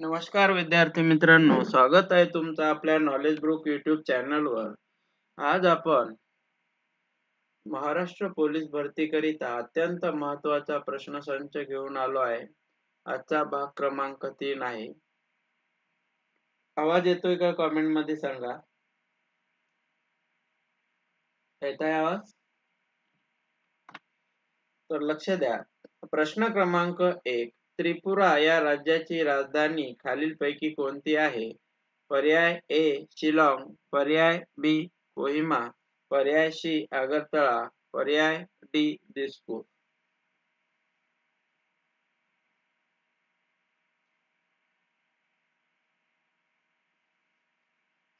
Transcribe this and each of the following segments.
नमस्कार विद्यार्थी मित्रांनो स्वागत आहे तुमचं आपल्या नॉलेज ग्रुप युट्यूब चॅनलवर आज आपण महाराष्ट्र पोलीस भरतीकरिता अत्यंत महत्त्वाचा प्रश्न संच घेऊन आलो आहे. आजचा भाग क्रमांक तीन आहे. आवाज येतोय का कॉमेंटमध्ये सांगा. येत आहे आवाज? तर लक्ष द्या. प्रश्न क्रमांक एक. त्रिपुरा या राज्याची राजधानी खालीलपैकी कोणती आहे? पर्याय ए शिलाँग. पर्याय बी कोहिमा. पर्याय सी आगरतळा. पर्याय डी दिसपूर.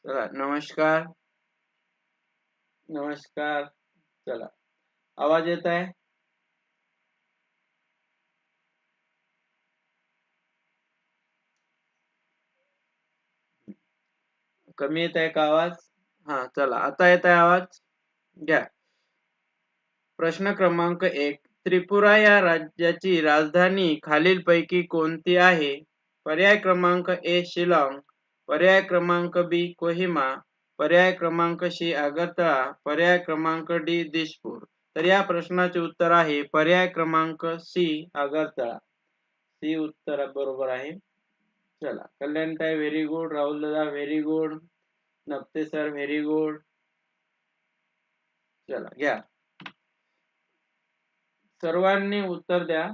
चला नमस्कार. नमस्कार. चला. आवाज येत आहे? कमी येत आहे का आवाज? हा चला आता येत आहे आवाज? घ्या. प्रश्न क्रमांक एक. त्रिपुरा या राज्याची राजधानी खालीलपैकी कोणती आहे? पर्याय क्रमांक ए शिलाँग. पर्याय क्रमांक बी कोहिमा. पर्याय क्रमांक सी आगरतळा. पर्याय क्रमांक डी दिसपूर. तर या प्रश्नाचे उत्तर आहे पर्याय क्रमांक सी आगरतळा. सी उत्तर बरोबर आहे. चला. कल्याणताई व्हेरी गुड राहुल दादा very good Napte sir very good चला घ्या. सर्वांनी उत्तर द्या.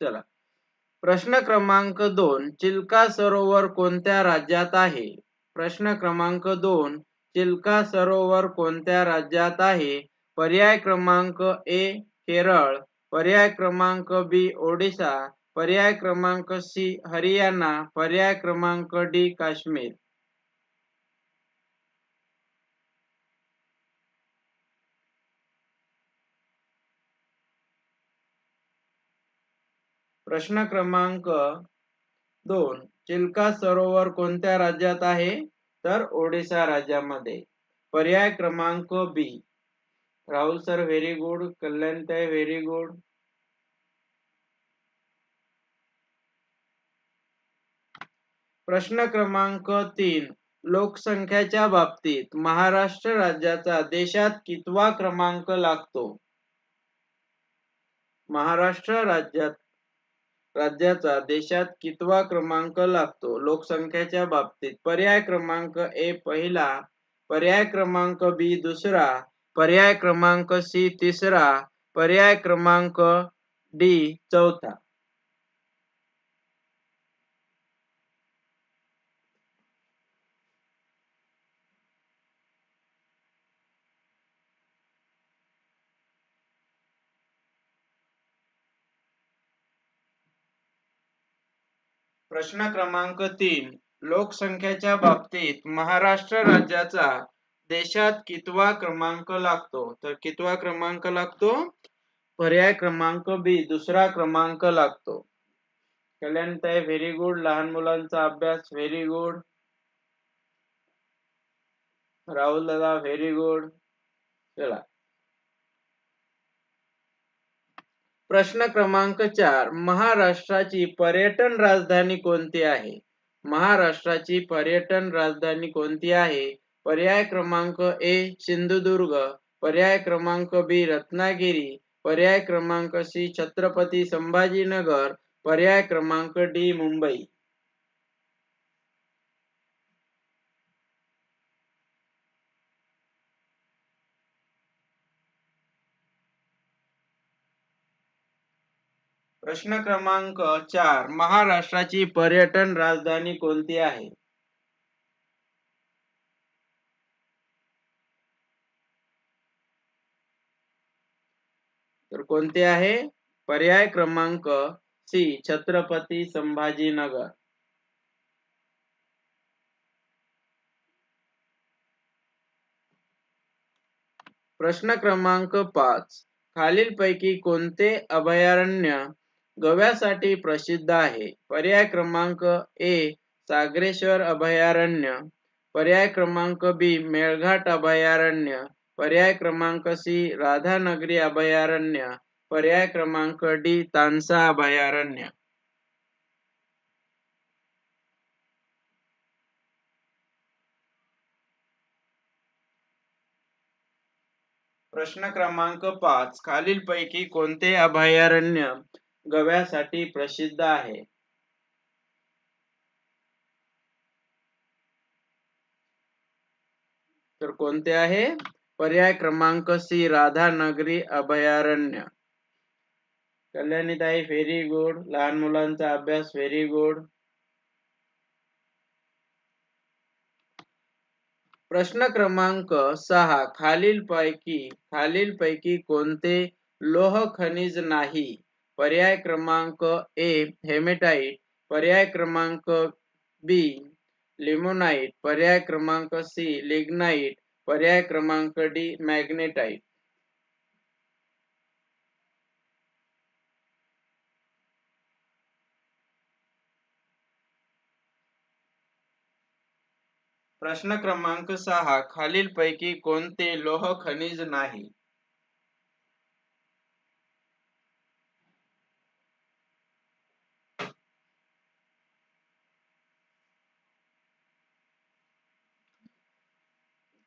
चला. प्रश्न क्रमांक दोन चिल्का सरोवर कोणत्या राज्यात आहे? प्रश्न क्रमांक दोन चिल्का सरोवर कोणत्या राज्यात आहे? पर्याय क्रमांक ए केरळ. पर्याय क्रमांक बी ओडिसा. पर्याय क्रमांक सी हरियाणा. पर्याय क्रमांक डी काश्मीर. प्रश्न क्रमांक दोन. चिल्का सरोवर कोणत्या राज्यात आहे? तर ओडिसा राज्यामध्ये. पर्याय क्रमांक B. Rahul sir very good कल्याणताई very good प्रश्न क्रमांक तीन. लोकसंख्याच्या बाबतीत महाराष्ट्र राज्याचा देशात कितवा क्रमांक लागतो? महाराष्ट्र राज्यात राज्याचा देशात कितवा क्रमांक लागतो? लोकसंख्येच्या बाबतीत पर्याय क्रमांक ए पहिला पर्याय क्रमांक बी दुसरा पर्याय क्रमांक सी तिसरा पर्याय क्रमांक डी चौथा. प्रश्न क्रमांक तीन लोकसंख्येच्या बाबतीत महाराष्ट्र राज्याचा देशात कितवा क्रमांक लागतो? तर कितवा क्रमांक लागतो? पर्याय क्रमांक बी दुसरा क्रमांक लागतो. कल्याणताई व्हेरी गुड लहान मुलांचा अभ्यास व्हेरी गुड राहुल दादा व्हेरी गुड चला. प्रश्न क्रमांक चार. महाराष्ट्राची पर्यटन राजधानी कोणती आहे? महाराष्ट्राची पर्यटन राजधानी कोणती आहे? पर्याय क्रमांक ए सिंधुदुर्ग. पर्याय क्रमांक बी रत्नागिरी. पर्याय क्रमांक सी छत्रपती संभाजीनगर. पर्याय क्रमांक डी मुंबई. प्रश्न क्रमांक चार महाराष्ट्राची पर्यटन राजधानी कोणती आहे? तर कोणते आहे? पर्याय क्रमांक सी, छत्रपती संभाजीनगर. प्रश्न क्रमांक पाच. खालीलपैकी कोणते अभयारण्य गव्यासाठी प्रसिद्ध आहे? पर्याय क्रमांक ए, सागरेश्वर अभयारण्य. पर्याय क्रमांक बी, मेळघाट अभयारण्य. पर्याय क्रमांक सी, राधानगरी अभयारण्य. पर्याय क्रमांक डी, तानसा अभयारण्य. प्रश्न क्रमांक पाँच पाच खालीलपैकी कोणते अभयारण्य गव्यासाठी प्रसिद्ध आहे? तर कोणते आहे? पर्याय क्रमांक सी राधानगरी अभयारण्य. कल्याणीताई व्हेरी गुड. लहान मुलांचा अभ्यास व्हेरी गुड. प्रश्न क्रमांक सहा खालील पैकी खालील पैकी कोणते लोह खनिज नाही? पर्याय क्रमांक ए हेमेटाईट पर्याय क्रमांक बी लिमोनाइट. पर्याय क्रमांक सी लिग्नाईट पर्याय क्रमांक डी मॅग्नेटाइट. प्रश्न क्रमांक सहा खालील पैकी कोणते लोह खनिज नाही?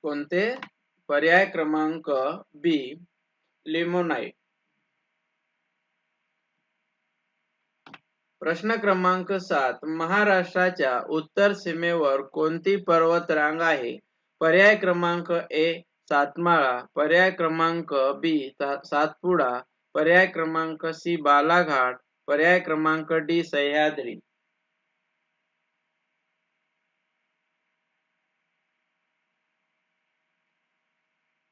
कोणते? पर्याय क्रमांक बी लिमोनाईट प्रश्न क्रमांक सात महाराष्ट्राच्या उत्तर सीमेवर कोणती पर्वतरांग आहे? पर्याय क्रमांक ए सातमाळा. पर्याय क्रमांक बी सातपुडा. पर्याय क्रमांक सी बालाघाट. पर्याय क्रमांक डी सह्याद्री.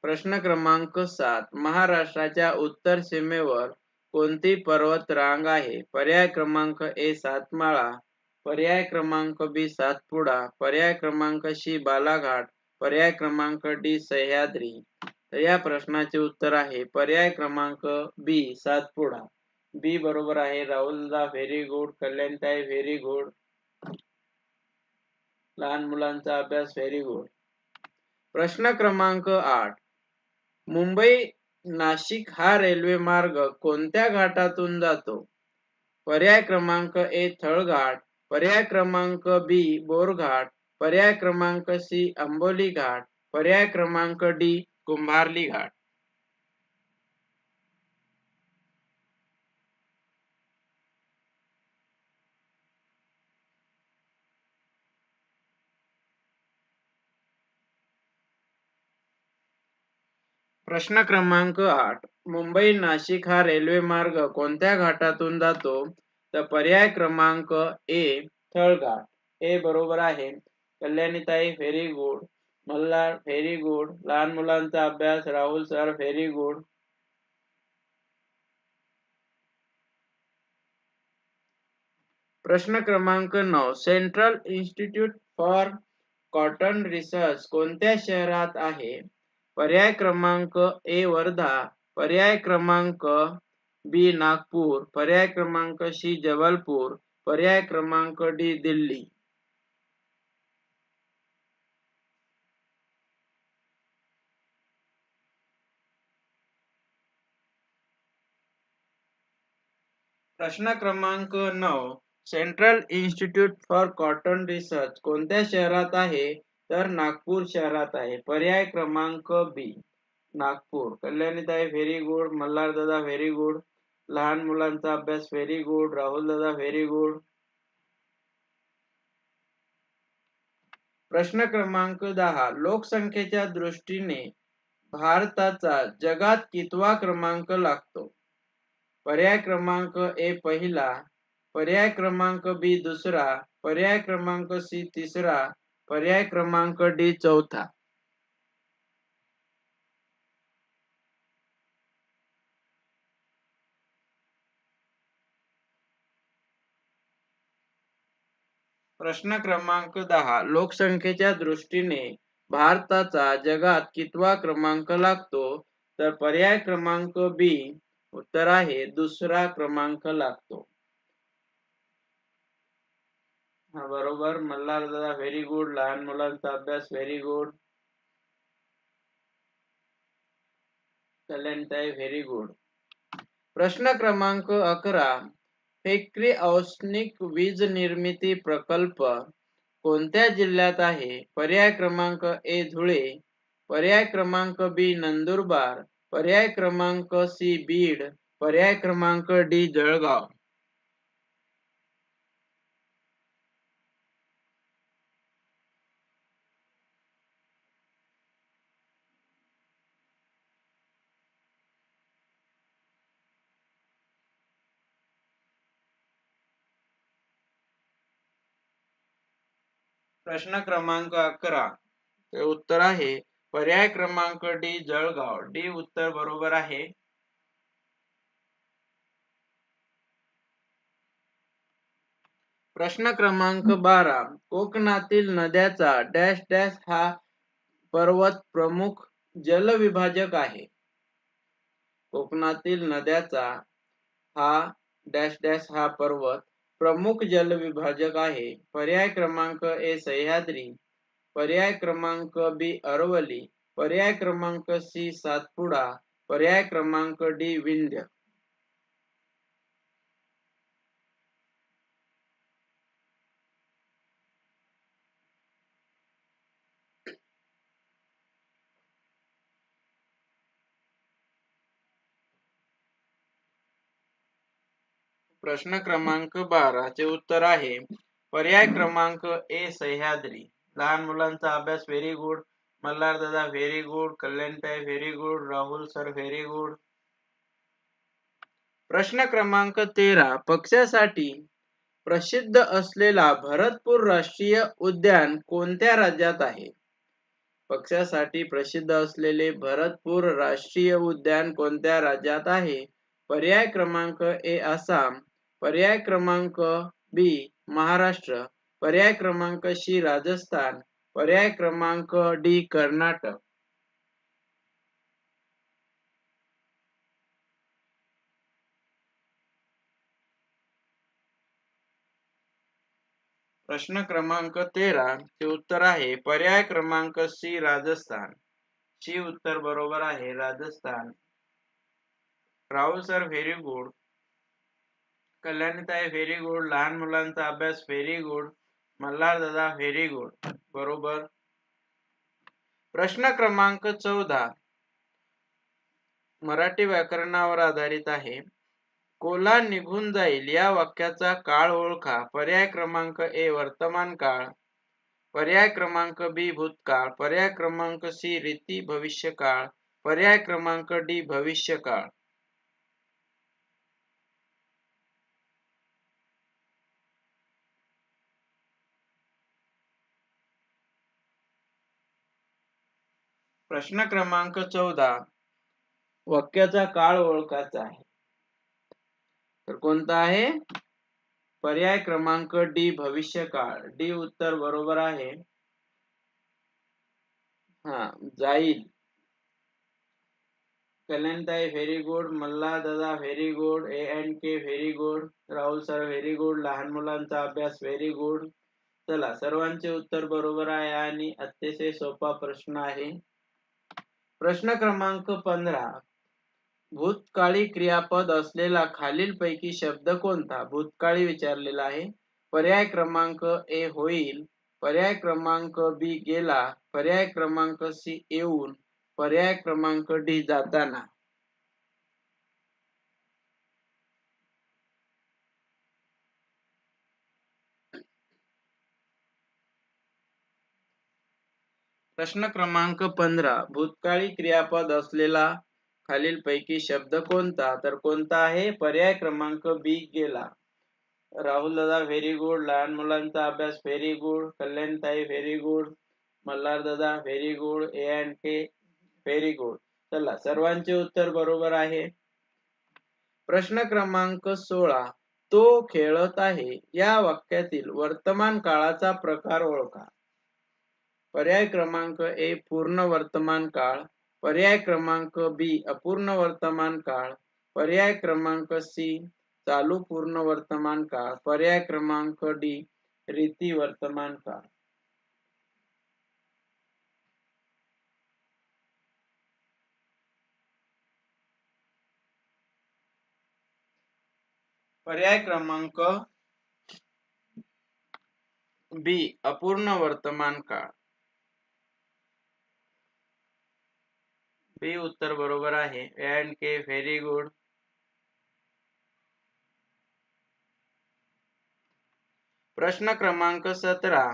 प्रश्न क्रमांक सात. महाराष्ट्राच्या उत्तर सीमेवर कोणती पर्वत रांग आहे? पर्याय क्रमांक ए सातमाळा पर्याय क्रमांक बी सातपुडा पर्याय क्रमांक सी बालाघाट पर्याय क्रमांक डी सह्याद्री. तर या प्रश्नाचे उत्तर आहे पर्याय क्रमांक बी सातपुडा. बी बरोबर आहे राहुलदा व्हेरी गुड कल्याणताई व्हेरी गुड लहान मुलांचा अभ्यास व्हेरी गुड. प्रश्न क्रमांक आठ. मुंबई नाशिक हा रेल्वे मार्ग कोणत्या घाटातून जातो? पर्याय क्रमांक ए थळघाट पर्याय क्रमांक बी बोरघाट पर्याय क्रमांक सी आंबोली घाट पर्याय क्रमांक डी कुंभारली घाट प्रश्न क्रमांक आठ. मुंबई नाशिक हा रेल्वे मार्ग कोणत्या घाटातून जातो? तर पर्याय क्रमांक ए थळघाट. ए बरोबर आहे. कल्याणीताई very good Malhar very good लहान मुलांचा अभ्यास राहुल सर व्हेरी गुड प्रश्न क्रमांक नऊ. Central institute for cotton research कोणत्या शहरात आहे? पर्याय क्रमांक ए वर्धा पर्याय क्रमांक बी नागपूर. पर्याय क्रमांक सी जबलपूर. पर्याय क्रमांक डी दिल्ली. प्रश्न क्रमांक नऊ. Central institute for cotton research कोणत्या शहरात आहे? तर नागपूर शहरात आहे. पर्याय क्रमांक बी नागपूर. कल्याणीताई व्हेरी गुड मल्हार दादा व्हेरी गुड लहान मुलांचा अभ्यास व्हेरी गुड राहुल दादा व्हेरी गुड प्रश्न क्रमांक दहा लोकसंख्येच्या दृष्टीने भारताचा जगात कितवा क्रमांक लागतो? पर्याय क्रमांक ए पहिला पर्याय क्रमांक बी दुसरा पर्याय क्रमांक सी तिसरा पर्याय क्रमांक डी चौथा. प्रश्न क्रमांक दहा. लोकसंख्येच्या दृष्टीने भारताचा जगात कितवा क्रमांक लागतो? तर पर्याय क्रमांक बी उत्तर आहे दुसरा क्रमांक लागतो हा बरोबर. मल्हार दादा व्हेरी गुड लहान मुलांचा अभ्यास व्हेरी गुड कल्याणताई व्हेरी गुड प्रश्न क्रमांक अकरा. फेक्री औष्णिक वीज निर्मिती प्रकल्प कोणत्या जिल्ह्यात आहे? पर्याय क्रमांक ए धुळे. पर्याय क्रमांक बी नंदुरबार. पर्याय क्रमांक सी बीड. पर्याय क्रमांक डी जळगाव. प्रश्न क्रमांक अकरा. उत्तर आहे पर्याय क्रमांक डी जळगाव. डी उत्तर बरोबर आहे. प्रश्न क्रमांक बारा. कोकणातील नद्याचा डॅश डॅश हा पर्वत प्रमुख जलविभाजक आहे. कोकणातील नद्याचा हा डॅश डॅश हा पर्वत प्रमुख जल विभाजक आहे. पर्याय क्रमांक ए सह्याद्री, पर्याय क्रमांक बी अरवली, पर्याय क्रमांक सी सातपुडा, पर्याय क्रमांक डी विंध्य. प्रश्न क्रमांक बाराचे उत्तर आहे. पर्याय क्रमांक ए सह्याद्री. लहान मुलांचा अभ्यास व्हेरी गुड मल्हार दादा very good कल्याणताई very good Rahul sir very good प्रश्न क्रमांक तेरा. पक्षासाठी प्रसिद्ध असलेला भरतपूर राष्ट्रीय उद्यान कोणत्या राज्यात आहे? पक्षासाठी प्रसिद्ध असलेले भरतपूर राष्ट्रीय उद्यान कोणत्या राज्यात आहे? पर्याय क्रमांक ए आसाम. पर्याय क्रमांक बी महाराष्ट्र. पर्याय क्रमांक सी राजस्थान. पर्याय क्रमांक डी कर्नाटक. प्रश्न क्रमांक तेरा चे उत्तर आहे. पर्याय क्रमांक सी राजस्थान. सी उत्तर बरोबर आहे Rajasthan. Rahul sir very good कल्याणीताई very good लहान मुलांचा अभ्यास व्हेरी गुड मल्हार दादा व्हेरी गुड बरोबर? प्रश्न क्रमांक चौदा. मराठी व्याकरणावर आधारित आहे. कोला निघून जाईल या वाक्याचा काळ ओळखा. पर्याय क्रमांक ए वर्तमान काळ. पर्याय क्रमांक बी भूतकाळ. पर्याय क्रमांक सी रीती भविष्य काळ पर्याय क्रमांक डी भविष्य प्रश्न क्रमांक चौदा. वाक्याचा काळ ओळखायचा आहे. तर कोणता आहे? पर्याय क्रमांक डी भविष्य काळ. डी उत्तर बरोबर आहे. हा जाईल. कल्याणताई व्हेरी गुड मल्ला दादा very good A and K very good Rahul sir very good लहान मुलांचा अभ्यास व्हेरी गुड चला सर्वांचे उत्तर बरोबर आहे आणि अतिशय सोपा प्रश्न आहे. प्रश्न क्रमांक पंधरा. भूतकाळी क्रियापद असलेला खालीलपैकी शब्द कोणता? भूतकाळी विचारलेला आहे. पर्याय क्रमांक ए होईल. पर्याय क्रमांक बी गेला. पर्याय क्रमांक सी येऊन पर्याय क्रमांक डी जाताना. प्रश्न क्रमांक पंधरा. भूतकाळी क्रियापद असलेला खालीलपैकी शब्द कोणता? तर कोणता आहे? पर्याय क्रमांक बी गेला. राहुल दादा व्हेरी गुड लहान मुलांचा अभ्यास व्हेरी गुड कल्याणताई व्हेरी गुड मल्हार दादा very good A and K very good चला सर्वांचे उत्तर बरोबर आहे. प्रश्न क्रमांक सोळा. तो खेळत आहे. या वाक्यातील वर्तमान काळाचा प्रकार ओळखा. पर्याय क्रमांक ए पूर्ण वर्तमान काळ, पर्याय क्रमांक बी अपूर्ण वर्तमान काळ, पर्याय क्रमांक सी चालू पूर्ण वर्तमान काळ, पर्याय क्रमांक डी रीती वर्तमान काळ. पर्याय क्रमांक बी अपूर्ण वर्तमान काळ. बी उत्तर बरोबर आहे. अँड के व्हेरी गुड प्रश्न क्रमांक सतरा.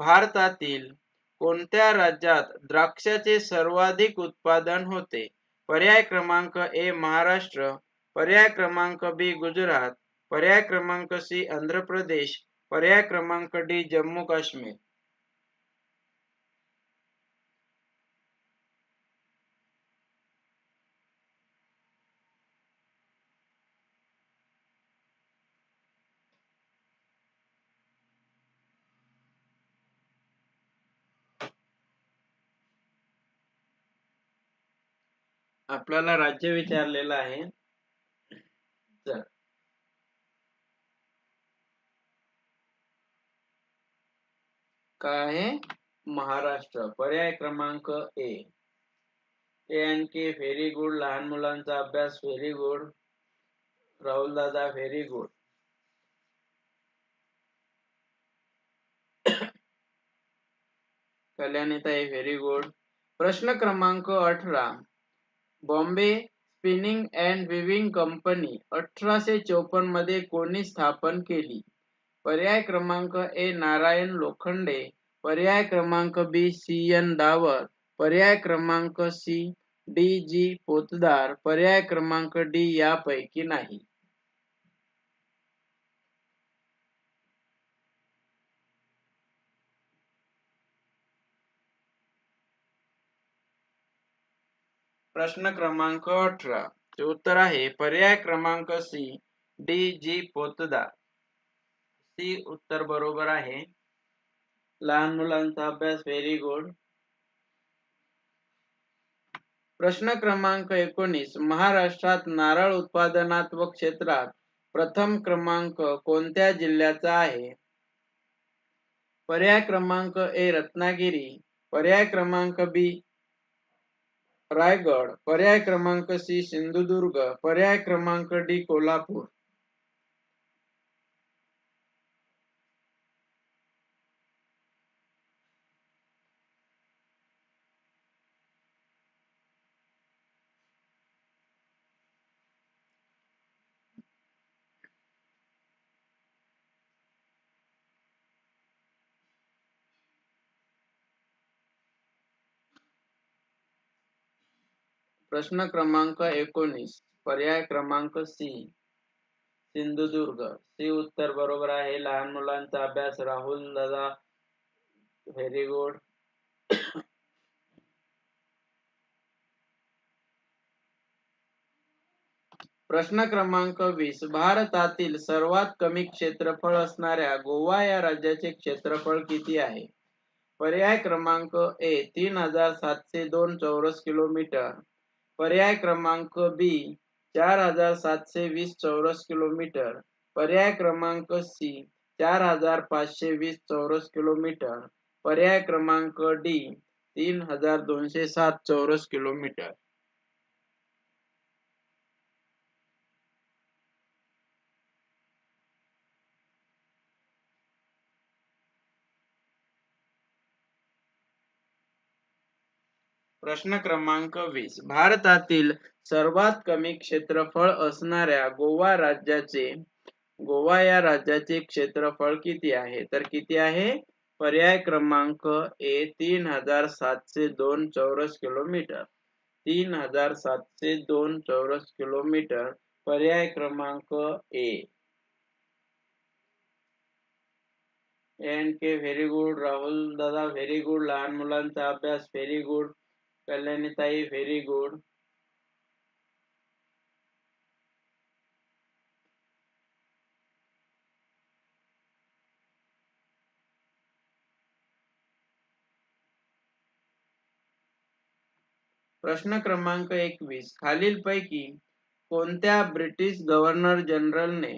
भारतातील कोणत्या राज्यात द्राक्षाचे सर्वाधिक उत्पादन होते? पर्याय क्रमांक ए महाराष्ट्र. पर्याय क्रमांक बी गुजरात. पर्याय क्रमांक सी आंध्र प्रदेश. पर्याय क्रमांक डी जम्मू काश्मीर. आपल्याला राज्य विचारलेलं आहे. काय आहे? महाराष्ट्र. पर्याय क्रमांक A. N K very good. लहान मुलांचा अभ्यास व्हेरी गुड. राहुल दादा व्हेरी गुड. कल्याणीताई व्हेरी गुड. प्रश्न क्रमांक अठरा. Bombay spinning and weaving company अठराशे चौपन्नमध्ये कोणी स्थापन केली? पर्याय क्रमांक ए नारायण लोखंडे. पर्याय क्रमांक बी सी एन दावर पर्याय क्रमांक सी डी जी पोतदार. पर्याय क्रमांक डी यापैकी नाही. प्रश्न क्रमांक अठरा. चे उत्तर आहे पर्याय क्रमांक C D G Potdar. C उत्तर बरोबर आहे. लहान मुलांचा अभ्यास व्हेरी गुड प्रश्न क्रमांक एकोणीस महाराष्ट्रात नारळ उत्पादनात व क्षेत्रात प्रथम क्रमांक कोणत्या जिल्ह्याचा आहे? पर्याय क्रमांक ए रत्नागिरी. पर्याय क्रमांक बी रायगड पर्याय क्रमांक सी सिंधुदुर्ग पर्याय क्रमांक डी कोल्हापूर. प्रश्न क्रमांक एकोणीस पर्याय क्रमांक सी सिंधुदुर्ग. सी उत्तर बरोबर आहे. लहान मुलांचा अभ्यास. राहुल दादा व्हेरी गुड. प्रश्न क्रमांक वीस. भारतातील सर्वात कमी क्षेत्रफळ असणाऱ्या गोवा या राज्याचे क्षेत्रफळ किती आहे? पर्याय क्रमांक ए तीन हजार सातशे दोन चौरस किलोमीटर. पर्याय क्रमांक बी चार हजार सातशे वीस चौरस किलोमीटर. पर्याय क्रमांक सी चार हजार पाचशे वीस चौरस किलोमीटर. पर्याय क्रमांक डी तीन हजार दोनशे सात चौरस किलोमीटर. प्रश्न क्रमांक वीस. भारतातील सर्वात कमी क्षेत्रफळ असणाऱ्या गोवा राज्याचे गोवा या राज्याचे क्षेत्रफळ किती आहे? तर किती आहे? पर्याय क्रमांक ए तीन हजार सातशे दोन चौरस किलोमीटर. तीन हजार सातशे दोन चौरस किलोमीटर. पर्याय क्रमांक A. N K very good Rahul दादा व्हेरी गुड लहान मुलांचा अभ्यास व्हेरी गुड कल्याणीताई व्हेरी गुड प्रश्न क्रमांक एकवीस. खालीलपैकी कोणत्या ब्रिटिश गव्हर्नर जनरलने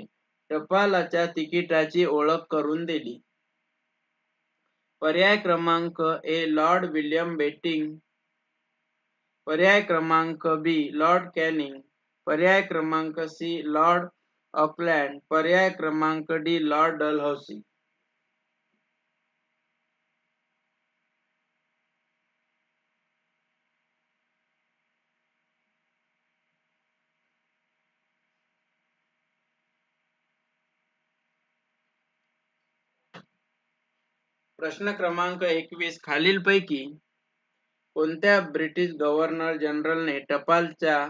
टपालाच्या तिकिटाची ओळख करून दिली? पर्याय क्रमांक ए लॉर्ड विल्यम बेटिंग पर्याय क्रमांक बी लॉर्ड कॅनिंग. पर्याय क्रमांक सी लॉर्ड ऑकलँड. पर्याय क्रमांक डी लॉर्ड डलहौसी प्रश्न क्रमांक एकवीस खालीलपैकी कोणत्या ब्रिटिश गव्हर्नर जनरलने टपालच्या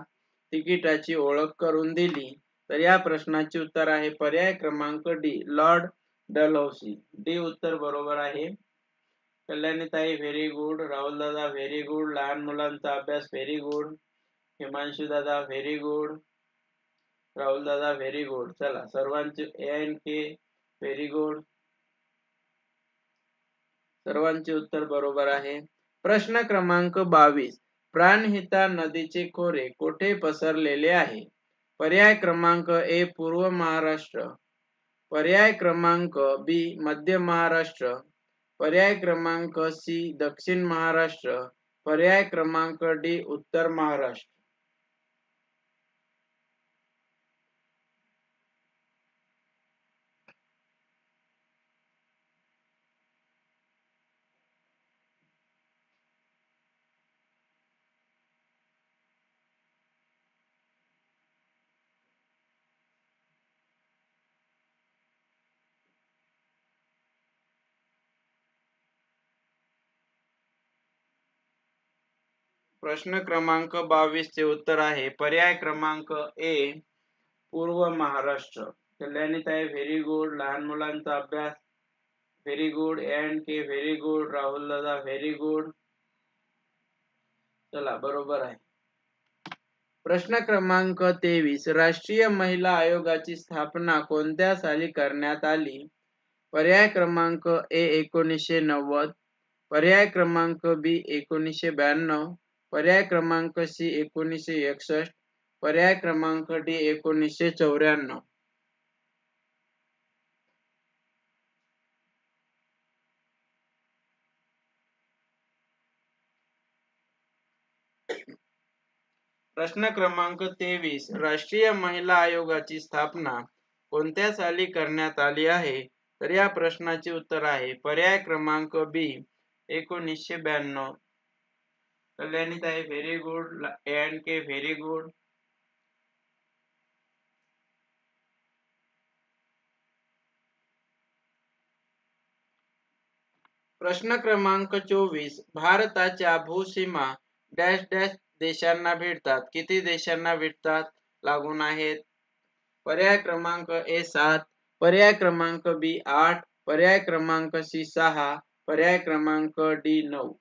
तिकिटाची ओळख करून दिली? तर या प्रश्नाचे उत्तर आहे पर्याय क्रमांक डी लॉर्ड डलहौसी. डी उत्तर बरोबर आहे. कल्याणीताई व्हेरी गुड राहुल दादा व्हेरी गुड लहान मुलांचा अभ्यास व्हेरी गुड हिमांशू दादा व्हेरी गुड राहुल दादा व्हेरी गुड चला सर्वांचे A N K very good सर्वांचे उत्तर बरोबर आहे. प्रश्न क्रमांक बावीस. प्राणहिता नदीचे खोरे कोठे पसरलेले आहे? पर्याय क्रमांक ए पूर्व महाराष्ट्र. पर्याय क्रमांक बी मध्य महाराष्ट्र. पर्याय क्रमांक सी दक्षिण महाराष्ट्र. पर्याय क्रमांक डी उत्तर महाराष्ट्र. प्रश्न क्रमांक बावीस चे उत्तर आहे. पर्याय क्रमांक ए पूर्व महाराष्ट्र. कल्याणीताई व्हेरी गुड लहान मुलांचा अभ्यास very good N K very good Rahul दादा व्हेरी गुड चला बरोबर आहे. प्रश्न क्रमांक तेवीस राष्ट्रीय महिला आयोगाची स्थापना कोणत्या साली करण्यात आली? पर्याय क्रमांक ए एकोणीसशे नव्वद पर्याय क्रमांक बी एकोणीसशे ब्याण्णव पर्याय क्रमांक सी एकोणीसशे एकसष्ट पर्याय क्रमांक डी एकोणीसशे चौऱ्याण्णव. प्रश्न क्रमांक तेवीस राष्ट्रीय महिला आयोगाची स्थापना कोणत्या साली करण्यात आली आहे? तर या प्रश्नाचे उत्तर आहे पर्याय क्रमांक बी एकोणीसशे ब्याण्णव. कल्याणीताई very good N K very good प्रश्न क्रमांक चोवीस. भारताच्या भूसीमा डॅश डॅश देशांना भेटतात. किती देशांना भेटतात? लागून आहेत. पर्याय क्रमांक ए सात पर्याय क्रमांक बी आठ पर्याय क्रमांक सी सहा पर्याय क्रमांक डी नऊ.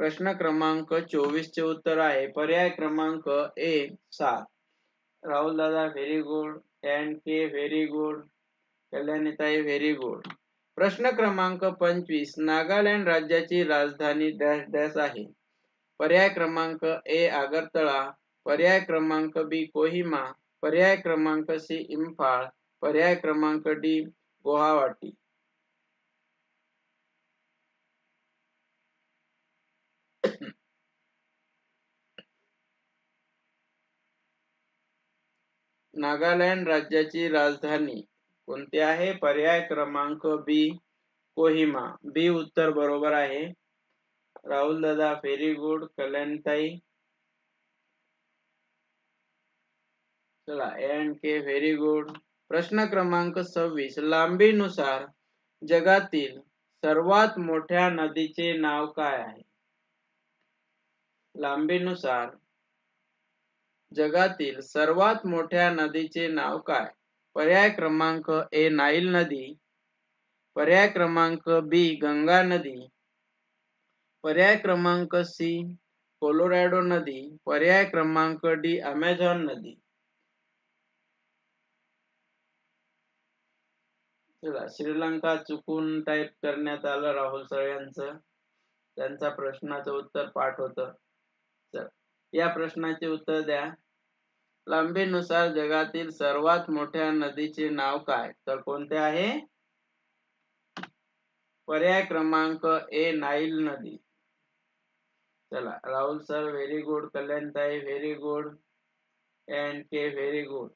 प्रश्न क्रमांक चोवीस चे उत्तर आहे. पर्याय क्रमांक ए सात. राहुल दादा very good and K very good कल्याणीताई very good प्रश्न क्रमांक पंचवीस नागालँड राज्याची राजधानी डॅश डॅश आहे. पर्याय क्रमांक ए आगरतळा. पर्याय क्रमांक बी कोहिमा. पर्याय क्रमांक सी इम्फाळ. पर्याय क्रमांक डी गुवाहाटी. नागालँड राज्याची राजधानी कोणती आहे? पर्याय क्रमांक बी कोहिमा. बी उत्तर बरोबर आहे. राहुल दादा व्हेरी गुड कल्याणताई. चला एन के व्हेरी गुड प्रश्न क्रमांक सव्वीस. लांबीनुसार जगातील सर्वात मोठ्या नदीचे नाव काय आहे? लांबीनुसार जगातील सर्वात मोठ्या नदीचे नाव काय? पर्याय क्रमांक ए नाईल नदी. पर्याय क्रमांक बी गंगा नदी. पर्याय क्रमांक सी कोलोरॅडो नदी. पर्याय क्रमांक डी अमेझॉन नदी. चला श्रीलंका चुकून टाईप करण्यात आलं राहुल सर यांचं. त्यांचा प्रश्नाचं उत्तर पाठ होतं. या प्रश्नाचे उत्तर द्या. लांबीनुसार जगातील सर्वात मोठ्या नदीचे नाव काय? तर कोणते आहे? पर्याय क्रमांक ए नाईल नदी. चला Rahul sir very good कल्याणताई very good and K very good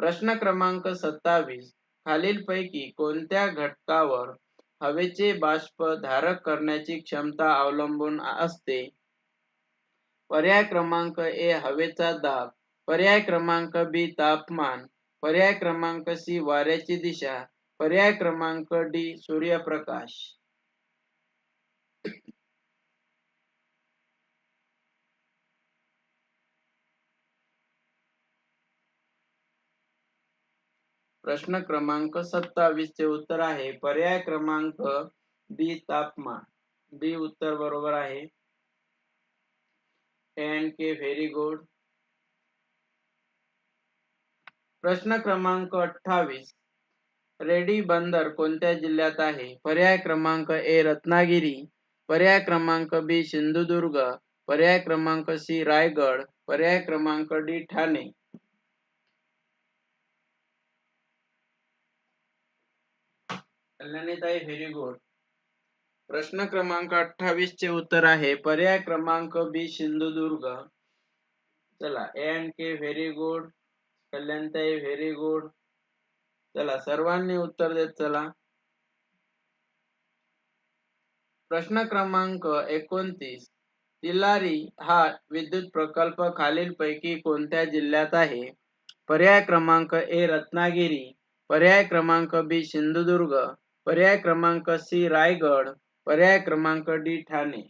प्रश्न क्रमांक सत्तावीस. खालीलपैकी कोणत्या घटकावर हवेचे बाष्प धारक करण्याची क्षमता अवलंबून असते? पर्याय क्रमांक ए हवेचा दाब. पर्याय क्रमांक बी तापमान. पर्याय क्रमांक सी वाऱ्याची दिशा. पर्याय क्रमांक डी सूर्यप्रकाश. प्रश्न क्रमांक सत्तावीस चे उत्तर आहे. पर्याय क्रमांक बी, तापमान. बी उत्तर बरोबर आहे. एंड के व्हेरी गुड प्रश्न क्रमांक अठ्ठावीस. रेडी बंदर कोणत्या जिल्ह्यात आहे? पर्याय क्रमांक ए, रत्नागिरी. पर्याय क्रमांक बी, सिंधुदुर्ग. पर्याय क्रमांक सी, रायगड. पर्याय क्रमांक डी, ठाणे. कल्याणीताई व्हेरी गुड. प्रश्न क्रमांक अठ्ठावीस चे उत्तर आहे. पर्याय क्रमांक बी सिंधुदुर्ग. चला A N K very good. कल्याणताई very good. चला सर्वांनी उत्तर देत चला. प्रश्न क्रमांक एकोणतीस. तिलारी हा विद्युत प्रकल्प खालीलपैकी कोणत्या जिल्ह्यात आहे? पर्याय क्रमांक ए रत्नागिरी. पर्याय क्रमांक बी सिंधुदुर्ग. पर्याय क्रमांक सी रायगड. पर्याय क्रमांक डी ठाणे.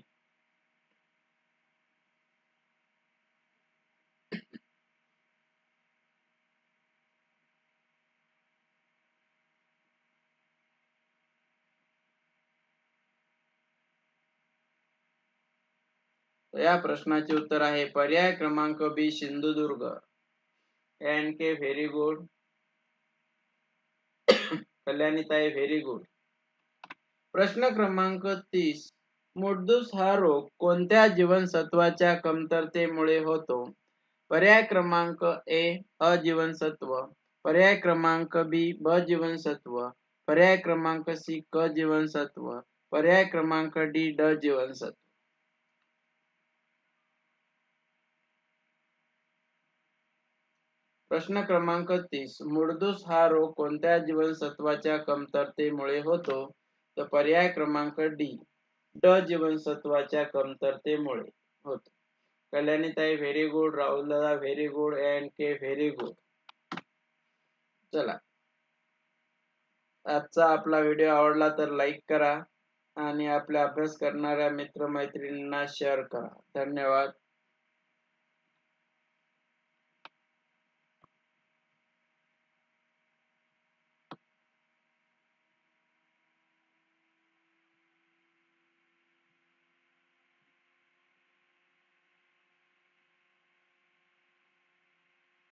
या प्रश्नाचे उत्तर आहे पर्याय क्रमांक B Sindhudurg. N K very good कल्याणीताई very good प्रश्न क्रमांक तीस. मुडदूस हा रोग कोणत्या जीवनसत्वाच्या कमतरतेमुळे होतो? पर्याय क्रमांक ए अ जीवनसत्व पर्याय क्रमांक बी ब जीवनसत्व पर्याय क्रमांक सी क जीवनसत्व पर्याय क्रमांक डी ड जीवनसत्व प्रश्न क्रमांक तीस. मुडदूस हा रोग कोणत्या जीवनसत्वाच्या कमतरतेमुळे होतो? तर पर्याय क्रमांक डी. ड जीवनसत्वाच्या कमतरतेमुळे होतो. कल्याणीताई व्हेरी गुड. राहुल दादा very good. And K very good. चला. आजचा आपला व्हिडिओ आवडला तर लाईक करा आणि आपल्या अभ्यास करणाऱ्या मित्रमैत्रिणींना शेअर करा. धन्यवाद.